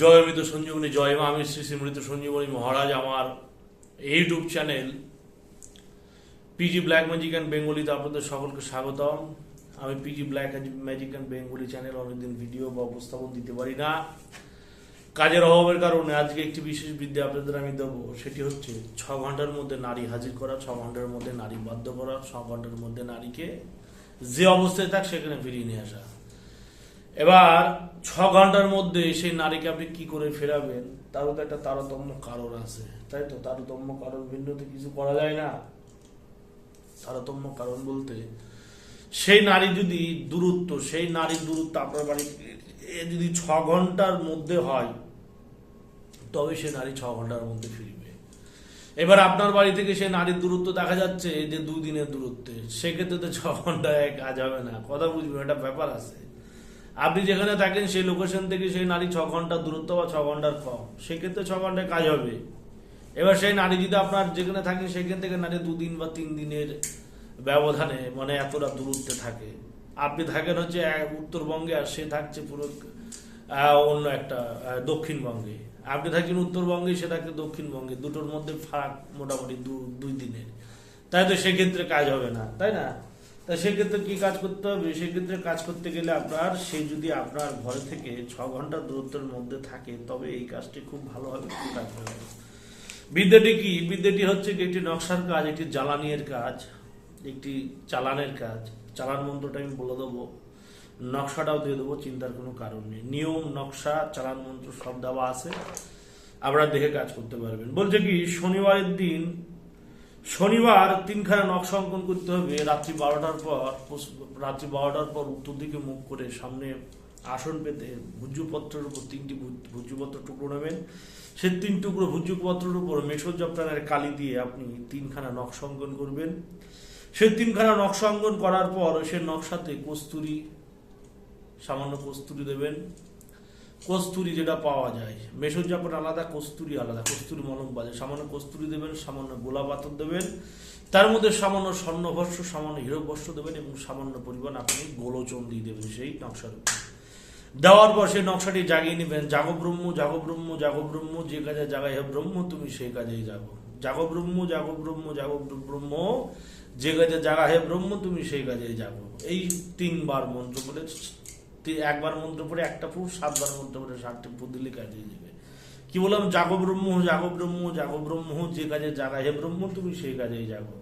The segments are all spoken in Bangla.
জয় মৃত সঞ্জীবনী, জয় মা। আমি শ্রী শ্রী মৃত সঞ্জীবনী মহারাজ, আমার YouTube channel PG black magic and বেঙ্গলিতে আপনাদের সকলকে স্বাগতম। আমি PG black magic and Bengali channel অনেকদিন ভিডিও বা উপস্থাপন দিতে পারি না। কাজের অভাবের কারণে আজকে একটি বিশেষ বিদ্যা আপনাদের আমি দেবো। সেটি হচ্ছে ছ ঘণ্টার মধ্যে নারী হাজির করা, ছ ঘণ্টার মধ্যে নারী বাধ্য করা, ছ ঘণ্টার মধ্যে নারীকে যে অবস্থায় থাক সেখানে ফিরিয়ে নিয়ে আসা। এবার ছ ঘণ্টার মধ্যে সেই নারীকে আপনি কি করে ফেরাবেন, তারও তো একটা তারতম্য কারণ আছে, তাই তো? তারতম্য কারণ ভিন্নতে কিছু করা যায় না। তারতম্য কারণ বলতে, সেই নারী যদি দূরত্ব, সেই নারীর দূরত্ব আপনার বাড়ি যদি ছ ঘণ্টার মধ্যে হয়, তবে সে নারী ছ ঘণ্টার মধ্যে ফিরবে। এবার আপনার বাড়ি থেকে সে নারীর দূরত্ব দেখা যাচ্ছে, যে দুই দিনের দূরত্বে। সেক্ষেত্রে তো ছ ঘন্টায় কাজ হবে না। কথা বুঝবেন, একটা ব্যাপার আছে। আপনি যেখানে থাকেন, সেই লোকেশন থেকে সেই নারী ছ ঘণ্টার দূরত্ব বা ছ ঘণ্টার কম। সেক্ষেত্রে ছ ঘন্টায় কাজ হবে। এবার সেই নারী যদি আপনার যেখানে থাকেন, সেখান থেকে নারী দুদিন বা তিন দিনের ব্যবধানে মানে এতটা দূরত্বে থাকে। আপনি থাকেন হচ্ছে উত্তরবঙ্গে আর সে থাকছে পুরো অন্য একটা দক্ষিণবঙ্গে। আপনি থাকেন উত্তরবঙ্গে, সে থাকে দক্ষিণবঙ্গে। দুটোর মধ্যে ফারাক মোটামুটি দু- দুই দিনের। তাই তো সেক্ষেত্রে কাজ হবে না, তাই না? তা সেক্ষেত্রে কি কাজ করতে হবে? সেক্ষেত্রে কাজ করতে গেলে আপনার, সে যদি আপনার ঘর থেকে ছ ঘণ্টা দূরত্বের মধ্যে থাকে, তবে এই কাজটি খুব ভালোভাবে কাজ হবে বিদ্যাটি কি? বিদ্যাটি হচ্ছে একটি নকশার কাজ, একটি জ্বালানির কাজ, একটি চালানের কাজ। চালান মন্ত্রটা আমি বলে দেবো। নকশাটাও দিয়ে দেবো, চিন্তার কোনো কারণ নেই। নিয়ম, নকশা, চালান মন্ত্র সব দেওয়া আছে। আপনারা দেখে কাজ করতে পারবেন। বলছে কি, শনিবারের দিন শনিবার তিনখানা নকশা অঙ্কন করতে হবে। রাত্রি বারোটার পর রাত্রি বারোটার পর উত্তর দিকে মুখ করে সামনে আসন পেতে ভুজ্যপত্রের উপর তিনটি ভুজ্যপত্র টুকরো নেবেন। সে তিন টুকরো ভুজ্যপত্রের উপর মেষজপ্তানের কালি দিয়ে আপনি তিনখানা নকশা অঙ্কন করবেন। সে তিনখানা নকশা অঙ্কন করার পর সে নকশাতে কস্তুরি, সামান্য কস্তুরি দেবেন। কস্তুরি যেটা পাওয়া যায়। মেষজাপন আলাদা, কস্তুরি আলাদা। কস্তুরি মলম বাজে। সামান্য কস্তুরি দেবেন, সামান্য গোলাপ আতর দেবেন। তার মধ্যে সামান্য স্বর্ণভস্য সামান্য হীরকবস্য দেবেন এবং সামান্য পরিমাণ আপনি গোলোচন দিয়ে দেবেন সেই নকশার উপর। দেওয়ার পর সেই নকশাটি জাগিয়ে নেবেন। জাগো ব্রহ্ম জাগো ব্রহ্ম জাগো ব্রহ্ম যে কাজে জাগাই ব্রহ্ম, তুমি সেই কাজেই জাগো। ব্রহ্ম জাগো ব্রহ্ম জাগো ব্রহ্ম যে কাজে জাগা হে ব্রহ্ম, তুমি সেই কাজেই যাগো এই তিনবার মন্ত্র বলে একবার মন্ত্র পড়ে, একটা ফুট সাতবার মন্ত্র পড়ে, সাতটি ফুট দিলে কাজ হয়ে যাবে কি বললাম? জাগো ব্রহ্ম জাগো ব্রহ্ম জাগো ব্রহ্ম, যে কাজে জাগা, হে ব্রহ্ম, তুমি সেই কাজেই জাগো।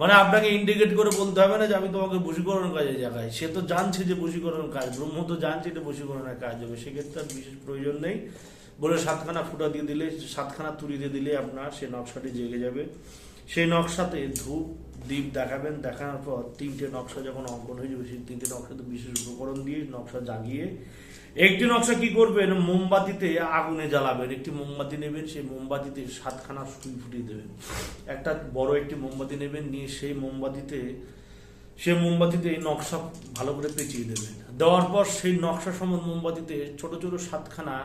মানে আপনাকে ইন্ডিকেট করে বলতে হবে না যে আমি তোমাকে বশীকরণ কাজে জাগাই। সে তো জানছে যে বশীকরণ কাজ, ব্রহ্ম তো জানছে এটা বশীকরণের কাজ হবে। সেক্ষেত্রে আর বিশেষ প্রয়োজন নেই। বলে সাতখানা ফুটা দিয়ে দিলে, সাতখানা তুলি দিয়ে দিলে আপনার সে নকশাটি জেগে যাবে। সেই নকশাতে ধূপ দ্বীপ দেখাবেন, দেখানোর পর তিনটে নকশা যখন অঙ্কন হয়ে যাবে, সেই তিনটে নকশাতে বিশেষ উপকরণ দিয়ে নকশা জাগিয়ে একটি নকশা কি করবেন? মোমবাতিতে আগুনে জ্বালাবেন। একটি মোমবাতি নেবেন, সেই মোমবাতিতে সাতখানা সুই ফুটিয়ে দেবেন। একটা বড় একটি মোমবাতি নেবেন, নিয়ে সেই মোমবাতিতে সেই মোমবাতিতে এই নকশা ভালো করে পেঁচিয়ে দেবেন। দেওয়ার পর সেই নকশা সমান মোমবাতিতে ছোট ছোট সাতখানা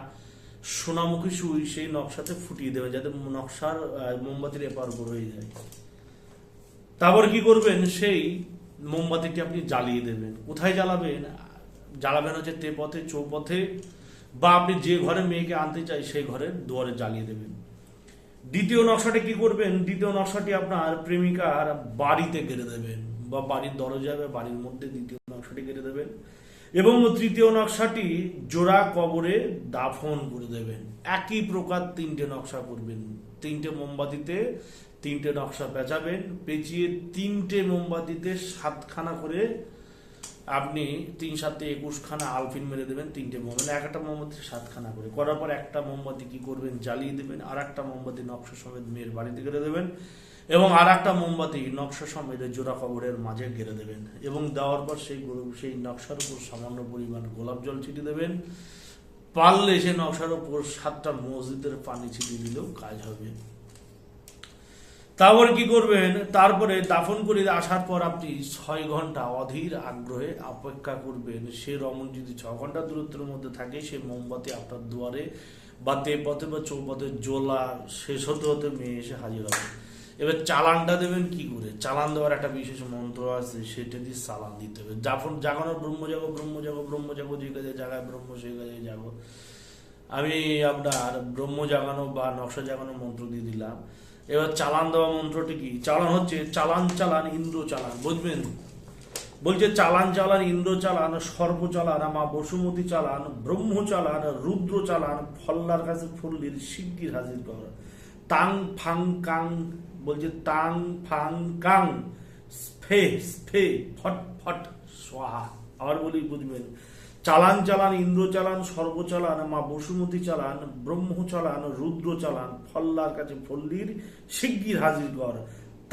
সোনামুখী সুই সেই নকশাতে ফুটিয়ে দেবেন, যাতে নকশার মোমবাতির এপার উপর হয়ে যায়। তারপর কি করবেন? সেই মোমবাতিটি আপনি জ্বালিয়ে দেবেন। কোথায় জ্বালাবেন? জ্বালাবেন হচ্ছে তে পথে চৌপথে বা আপনি যে ঘরে মেয়েকে আনতে চাই, সেই ঘরের দুয়ারে জ্বালিয়ে দেবেন। দ্বিতীয় নকশাটি কি করবেন? দ্বিতীয় নকশাটি আপনার প্রেমিকার বাড়িতে গেড়ে দেবেন বা বাড়ির দরজা বা বাড়ির মধ্যে দ্বিতীয় নকশাটি গেড়ে দেবেন এবং তৃতীয় নকশাটি জোড়া কবরে দাফন করে দেবেন। একই প্রকার তিনটে নকশা করবেন। তিনটে মোমবাতিতে তিনটে নকশা পেঁচাবেন পেঁচিয়ে তিনটে মোমবাতিতে সাতখানা করে আপনি তিন সাতে একুশখানা আলফিন মেরে দেবেন তিনটে মোম মানে একটা মোমবাতি সাতখানা করে। করার পর একটা মোমবাতি কি করবেন? জ্বালিয়ে দেবেন আর একটা মোমবাতি নকশা সমেত মেয়ের বাড়িতে গেড়ে দেবেন এবং আর একটা মোমবাতি নকশা সমেত জোড়া কবরের মাঝে গেড়ে দেবেন এবং দেওয়ার পর সেই সেই নকশার উপর সামান্য পরিমাণ গোলাপ জল ছিটিয়ে দেবেন। পারলে সে নকশার উপর সাতটা মসজিদের পানি ছিটিয়ে দিলেও কাজ হবে। তারপর কি করবেন? তারপরে দাফন করে আসার পর আপনি ছয় ঘণ্টা অধীর আগ্রহে অপেক্ষা করবেন। সে রমণ যদি ছ ঘণ্টা দূরত্বের মধ্যে থাকে, সে মোমবাতি আপনার দুয়ারে বা তে পথে বা চৌপথে জোলা শেষ হতে হতে মেয়ে এসে হাজির হবে। এবার চালানটা দেবেন কি করে? চালান দেওয়ার একটা বিশেষ মন্ত্র আছে, সেটা দিয়ে চালান দিতে হবে। জাফর জাগানো ব্রহ্ম জাগো ব্রহ্ম জাগো ব্রহ্ম জাগো, যে কাজে জাগায় ব্রহ্ম সেই কাজে জাগো। আমি আপনার ব্রহ্ম জাগানো বা নকশা জাগানো মন্ত্র দিয়ে দিলাম। এবার চালান দেওয়া মন্ত্রটি কি? চালান হচ্ছে চালান চালান ইন্দ্র চালান, বুঝবেন? বলছে চালান চালান ইন্দ্র চালান সর্ব চালান মা বসুমতী চালান, ব্রহ্ম চালান, রুদ্র চালান, ফল্লার কাছে ফুল্লির শিগগির হাজির কর। তাং ফাং কাং, বলছে তাং ফাং কাং, স্ফে স্ফে, ফট ফট সোহা আবার বলি বুঝবেন। চালান চালান, ইন্দ্র চালান, সর্ব চালান, মা বসুমতী চালান ব্রহ্ম চালান, রুদ্র চালান, ফল্লার কাছে ফল্লির শিগগির হাজির কর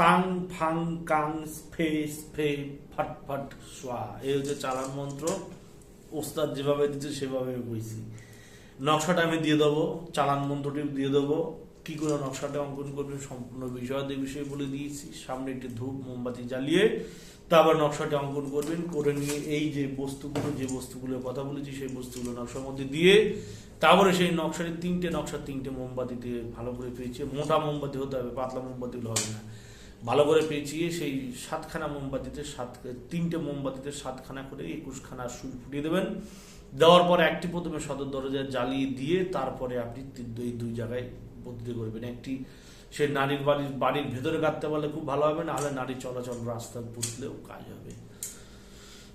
তাং, ফাং, কাং, স্ফে স্ফে, ফট ফট, সোয়া। এই হচ্ছে চালান মন্ত্র। ওস্তাদ যেভাবে দিচ্ছে সেভাবে কইছি নকশাটা আমি দিয়ে দেবো, চালান মন্ত্রটি দিয়ে দেবো। কি করে নকশাটা অঙ্কন করবেন সম্পূর্ণ বিষয় এই বিষয়ে বলে দিয়েছি। সামনে একটি ধূপ, মোমবাতি জ্বালিয়ে তারপর নকশাটা অঙ্কন করবেন। করে নিয়ে এই যে বস্তুগুলো, যে বস্তুগুলোর কথা বলেছি, সেই বস্তুগুলো নকশার মধ্যে দিয়ে তারপরে সেই নকশার তিনটে নকশার তিনটে মোমবাতিতে ভালো করে পেয়েছে মোটা মোমবাতি হতে হবে, পাতলা মোমবাতি হলে হবে না। ভালো করে পেঁচিয়ে সেই সাতখানা মোমবাতিতে সাত, তিনটে মোমবাতিতে সাতখানা করে একুশখানা সুই ফুটিয়ে দেবেন। দেওয়ার পর একটি প্রথমে সদর দরজায় জ্বালিয়ে দিয়ে তারপরে আপনি এই দুই জায়গায় বদলি করবেন একটি সে নারীর বাড়ির বাড়ির ভেতরে কাটতে পারলে খুব ভালো হবে না হলে নারী চলাচল রাস্তা পুতলেও কাজ হবে।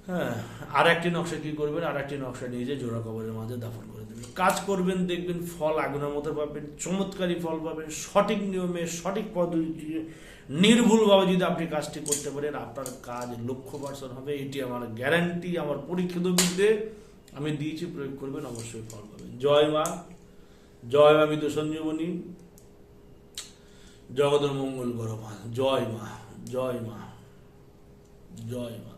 হ্যাঁ আর একটি নকশা কি করবেন? আর একটি নকশা নিয়ে যে জোড়া কবরের মাঝে দাফন করে দেবেন। কাজ করবেন, দেখবেন ফল আগুনের মতো পাবেন, চমৎকারী ফল পাবেন, সঠিক নিয়মে, সঠিক পদ্ধতি, নির্ভুলভাবে যদি আপনি কাজটি করতে পারেন, আপনার কাজ লক্ষ্য পার্সেন্ট হবে। এটি আমার গ্যারান্টি আমার পরীক্ষিত বিদ্যে আমি দিয়েছি, প্রয়োগ করবেন, অবশ্যই ফল পাবেন। জয় মা। জয় মা বিদ্য সঞ্জীবনী জগতের মঙ্গল করো মা জয় মা জয় মা জয় মা।